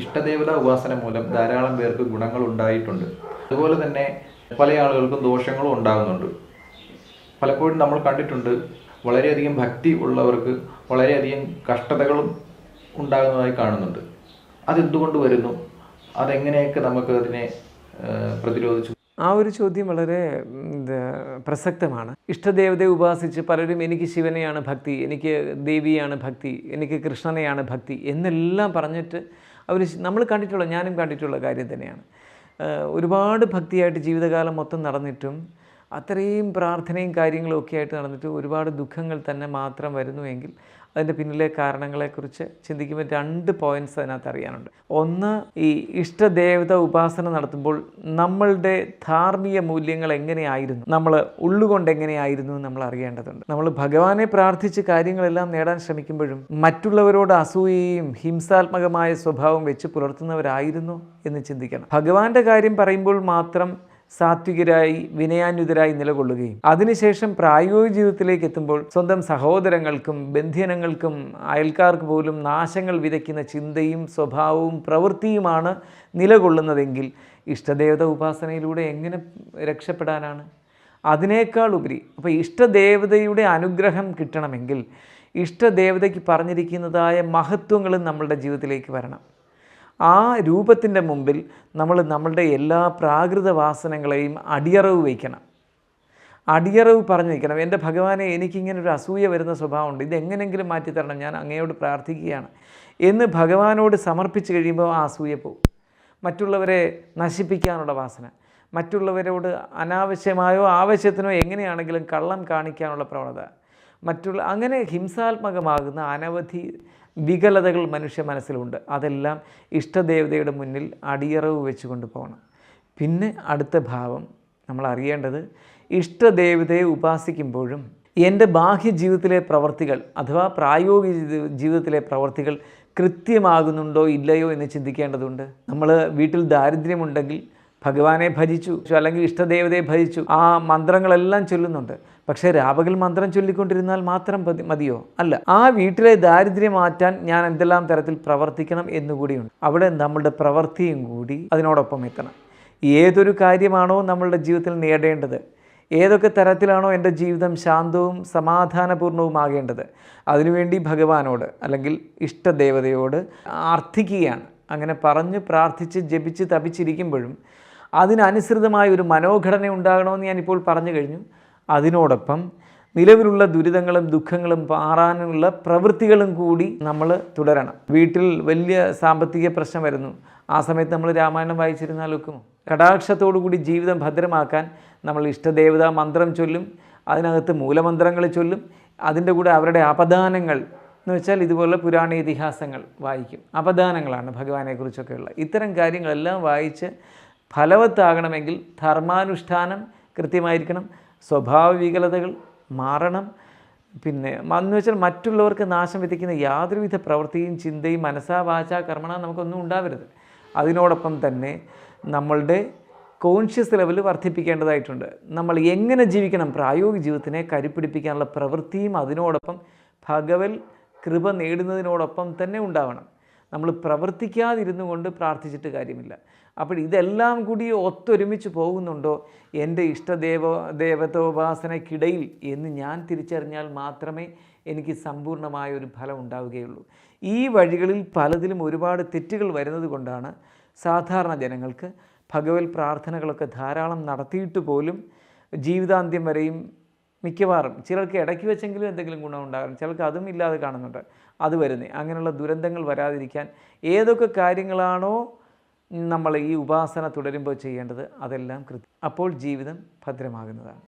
ഇഷ്ടദേവത ഉപാസന മൂലം ധാരാളം പേർക്ക് ഗുണങ്ങൾ ഉണ്ടായിട്ടുണ്ട്. അതുപോലെ തന്നെ പല ആളുകൾക്കും ദോഷങ്ങളും ഉണ്ടാകുന്നുണ്ട്. പലപ്പോഴും നമ്മൾ കണ്ടിട്ടുണ്ട് വളരെയധികം ഭക്തി ഉള്ളവർക്ക് വളരെയധികം കഷ്ടതകളും ഉണ്ടാകുന്നതായി കാണുന്നുണ്ട്. അതെന്തുകൊണ്ട് വരുന്നു? അതെങ്ങനെയൊക്കെ നമുക്ക് അതിനെ പ്രതിരോധിച്ചു? ആ ഒരു ചോദ്യം വളരെ പ്രസക്തമാണ്. ഇഷ്ടദേവതയെ ഉപാസിച്ച് പലരും എനിക്ക് ശിവനെയാണ് ഭക്തി എനിക്ക് ദേവിയാണ് ഭക്തി എനിക്ക് കൃഷ്ണനെയാണ് ഭക്തി എന്നെല്ലാം പറഞ്ഞിട്ട് അവർ നമ്മൾ കണ്ടിട്ടുള്ള ഞാനും കണ്ടിട്ടുള്ള കാര്യം തന്നെയാണ്. ഒരുപാട് ഭക്തിയായിട്ട് ജീവിതകാലം മൊത്തം നടന്നിട്ടും അത്രയും പ്രാർത്ഥനയും കാര്യങ്ങളും ഒക്കെ ആയിട്ട് നടന്നിട്ട് ഒരുപാട് ദുഃഖങ്ങൾ തന്നെ മാത്രം വരുന്നുവെങ്കിൽ അതിന്റെ പിന്നിലെ കാരണങ്ങളെക്കുറിച്ച് ചിന്തിക്കുമ്പോൾ രണ്ട് പോയിന്റ്സ് അതിനകത്ത് അറിയാനുണ്ട്. ഒന്ന് ഈ ഇഷ്ടദേവത ഉപാസന നടത്തുമ്പോൾ നമ്മളുടെ ധാർമ്മിക മൂല്യങ്ങൾ എങ്ങനെയായിരുന്നു? നമ്മൾ ഉള്ളുകൊണ്ട് എങ്ങനെയായിരുന്നു എന്ന് നമ്മൾ അറിയേണ്ടതുണ്ട്. നമ്മൾ ഭഗവാനെ പ്രാർത്ഥിച്ച് കാര്യങ്ങളെല്ലാം നേടാൻ ശ്രമിക്കുമ്പോഴും മറ്റുള്ളവരോട് അസൂയയും ഹിംസാത്മകമായ സ്വഭാവം വെച്ച് പുലർത്തുന്നവരായിരുന്നു എന്ന് ചിന്തിക്കണം. ഭഗവാന്റെ കാര്യം പറയുമ്പോൾ മാത്രം സാത്വികരായി വിനയാന്വിതരായി നിലകൊള്ളുകയും. അതിനുശേഷം പ്രായോഗിക ജീവിതത്തിലേക്ക് എത്തുമ്പോൾ സ്വന്തം സഹോദരങ്ങൾക്കും ബന്ധനങ്ങൾക്കും അയൽക്കാർക്ക് പോലും നാശങ്ങൾ വിതയ്ക്കുന്ന ചിന്തയും സ്വഭാവവും പ്രവൃത്തിയുമാണ് നിലകൊള്ളുന്നതെങ്കിൽ ഇഷ്ടദേവത ഉപാസനയിലൂടെ എങ്ങനെ രക്ഷപ്പെടാനാണ്? അതിനേക്കാൾ ഉപരി അപ്പോൾ ഇഷ്ടദേവതയുടെ അനുഗ്രഹം കിട്ടണമെങ്കിൽ ഇഷ്ടദേവതയ്ക്ക് പറഞ്ഞിരിക്കുന്നതായ മഹത്വങ്ങളും നമ്മളുടെ ജീവിതത്തിലേക്ക് വരണം. ആ രൂപത്തിന്റെ മുമ്പിൽ നമ്മൾ നമ്മളുടെ എല്ലാ പ്രാകൃത വാസനകളെയും അടിയറവ് വയ്ക്കണം. അടിയറവ് പറഞ്ഞു വയ്ക്കണം. എന്റെ ഭഗവാനെ എനിക്കിങ്ങനെ ഒരു അസൂയ വരുന്ന സ്വഭാവമുണ്ട്. ഇതെങ്ങനെങ്കിലും മാറ്റിത്തരണം. ഞാൻ അങ്ങയോട് പ്രാർത്ഥിക്കുകയാണ്. എന്ന് ഭഗവാനോട് സമർപ്പിച്ച് കഴിയുമ്പോൾ ആ അസൂയ പോവും മറ്റുള്ളവരെ നശിപ്പിക്കാനുള്ള വാസന. മറ്റുള്ളവരോട് അനാവശ്യമായോ ആവശ്യത്തിനോ എങ്ങനെയാണെങ്കിലും കള്ളം കാണിക്കാനുള്ള പ്രവണത. മറ്റുള്ള അങ്ങനെ ഹിംസാത്മകമാകുന്ന അനവധി വികലതകൾ മനുഷ്യ മനസ്സിലുണ്ട്. അതെല്ലാം ഇഷ്ടദേവതയുടെ മുന്നിൽ അടിയറവ് വെച്ച് കൊണ്ടുപോകണം പിന്നെ അടുത്ത ഭാവം നമ്മൾ അറിയേണ്ടത് ഇഷ്ടദേവതയെ ഉപാസിക്കുമ്പോഴും എന്റെ ബാഹ്യ ജീവിതത്തിലെ പ്രവർത്തികൾ അഥവാ പ്രായോഗിക ജീവിതത്തിലെ പ്രവർത്തികൾ കൃത്യമാകുന്നുണ്ടോ ഇല്ലയോ എന്ന് ചിന്തിക്കേണ്ടതുണ്ട്. നമ്മൾ വീട്ടിൽ ദാരിദ്ര്യമുണ്ടെങ്കിൽ ഭഗവാനെ ഭജിച്ചു അല്ലെങ്കിൽ ഇഷ്ടദേവതയെ ഭജിച്ചു. ആ മന്ത്രങ്ങളെല്ലാം ചൊല്ലുന്നുണ്ട്. പക്ഷേ രാപകൽ മന്ത്രം ചൊല്ലിക്കൊണ്ടിരുന്നാൽ മാത്രം മതിയോ? അല്ല. ആ വീട്ടിലെ ദാരിദ്ര്യം മാറ്റാൻ ഞാൻ എന്തെല്ലാം തരത്തിൽ പ്രവർത്തിക്കണം എന്നുകൂടിയുണ്ട് അവിടെ നമ്മളുടെ പ്രവൃത്തിയും കൂടി അതിനോടൊപ്പം എത്തണം. ഏതൊരു കാര്യമാണോ നമ്മളുടെ ജീവിതത്തിൽ നേടേണ്ടത്? ഏതൊക്കെ തരത്തിലാണോ എന്റെ ജീവിതം ശാന്തവും സമാധാനപൂർണവുമാകേണ്ടത്? അതിനുവേണ്ടി ഭഗവാനോട് അല്ലെങ്കിൽ ഇഷ്ടദേവതയോട് ആർത്ഥിക്കുകയാണ്. അങ്ങനെ പറഞ്ഞ് പ്രാർത്ഥിച്ച് ജപിച്ച് തപിച്ചിരിക്കുമ്പോഴും അതിനനുസൃതമായ ഒരു മനോഘടന ഉണ്ടാകണമെന്ന് ഞാനിപ്പോൾ പറഞ്ഞു കഴിഞ്ഞു. അതിനോടൊപ്പം നിലവിലുള്ള ദുരിതങ്ങളും ദുഃഖങ്ങളും പാറാനുള്ള പ്രവൃത്തികളും കൂടി നമ്മൾ തുടരണം. വീട്ടിൽ വലിയ സാമ്പത്തിക പ്രശ്നം വരുന്നു. ആ സമയത്ത് നമ്മൾ രാമായണം വായിച്ചിരുന്നാൽ ഒക്കുമോ കടാക്ഷത്തോടു കൂടി ജീവിതം ഭദ്രമാക്കാൻ നമ്മൾ ഇഷ്ടദേവതാ മന്ത്രം ചൊല്ലും. അതിനകത്ത് മൂലമന്ത്രങ്ങൾ ചൊല്ലും. അതിന്റെ കൂടെ അവരുടെ അപദാനങ്ങൾ എന്ന് വെച്ചാൽ ഇതുപോലെ പുരാണ ഇതിഹാസങ്ങൾ വായിക്കും. അപദാനങ്ങളാണ് ഭഗവാനെക്കുറിച്ചൊക്കെയുള്ള ഇത്തരം കാര്യങ്ങളെല്ലാം വായിച്ച് ഫലവത്താകണമെങ്കിൽ ധർമാനുഷ്ഠാനം കൃത്യമായിരിക്കണം സ്വഭാവ വികലതകൾ മാറണം. പിന്നെ എന്ന് വെച്ചാൽ മറ്റുള്ളവർക്ക് നാശം വിധിക്കുന്ന യാതൊരുവിധ പ്രവൃത്തിയും ചിന്തയും മനസ്സാ വാച കർമ്മണ നമുക്കൊന്നും ഉണ്ടാവരുത്. അതിനോടൊപ്പം തന്നെ നമ്മളുടെ കോൺഷ്യസ് ലെവൽ വർദ്ധിപ്പിക്കേണ്ടതായിട്ടുണ്ട്. നമ്മൾ എങ്ങനെ ജീവിക്കണം? പ്രായോഗിക ജീവിതത്തിനെ കരുപ്പിടിപ്പിക്കാനുള്ള പ്രവൃത്തിയും അതിനോടൊപ്പം ഭഗവൽ കൃപ നേടുന്നതിനോടൊപ്പം തന്നെ ഉണ്ടാവണം. നമ്മൾ പ്രവർത്തിക്കാതിരുന്നു കൊണ്ട് പ്രാർത്ഥിച്ചിട്ട് കാര്യമില്ല. അപ്പോൾ ഇതെല്ലാം കൂടി ഒത്തൊരുമിച്ച് പോകുന്നുണ്ടോ? എന്റെ ഇഷ്ടദേവ ദേവതോപാസനയ്ക്കിടയിൽ എന്ന് ഞാൻ തിരിച്ചറിഞ്ഞാൽ മാത്രമേ എനിക്ക് സമ്പൂർണമായ ഒരു ഫലം ഉണ്ടാവുകയുള്ളൂ. ഈ വഴികളിൽ പലതിലും ഒരുപാട് തെറ്റുകൾ വരുന്നത് കൊണ്ടാണ് സാധാരണ ജനങ്ങൾക്ക് ഭഗവത് പ്രാർത്ഥനകളൊക്കെ ധാരാളം നടത്തിയിട്ട് പോലും ജീവിതാന്ത്യം വരെയും മിക്കവാറും ചിലർക്ക് ഇടയ്ക്ക് വെച്ചെങ്കിലും എന്തെങ്കിലും ഗുണം ഉണ്ടാകും. ചിലർക്ക് അതും ഇല്ലാതെ കാണുന്നുണ്ട്. അത് വരുന്നേ. അങ്ങനെയുള്ള ദുരന്തങ്ങൾ വരാതിരിക്കാൻ ഏതൊക്കെ കാര്യങ്ങളാണോ നമ്മൾ ഈ ഉപാസന തുടരുമ്പോൾ ചെയ്യേണ്ടത് അതെല്ലാം കൃത്യം. അപ്പോൾ ജീവിതം ഭദ്രമാകുന്നതാണ്.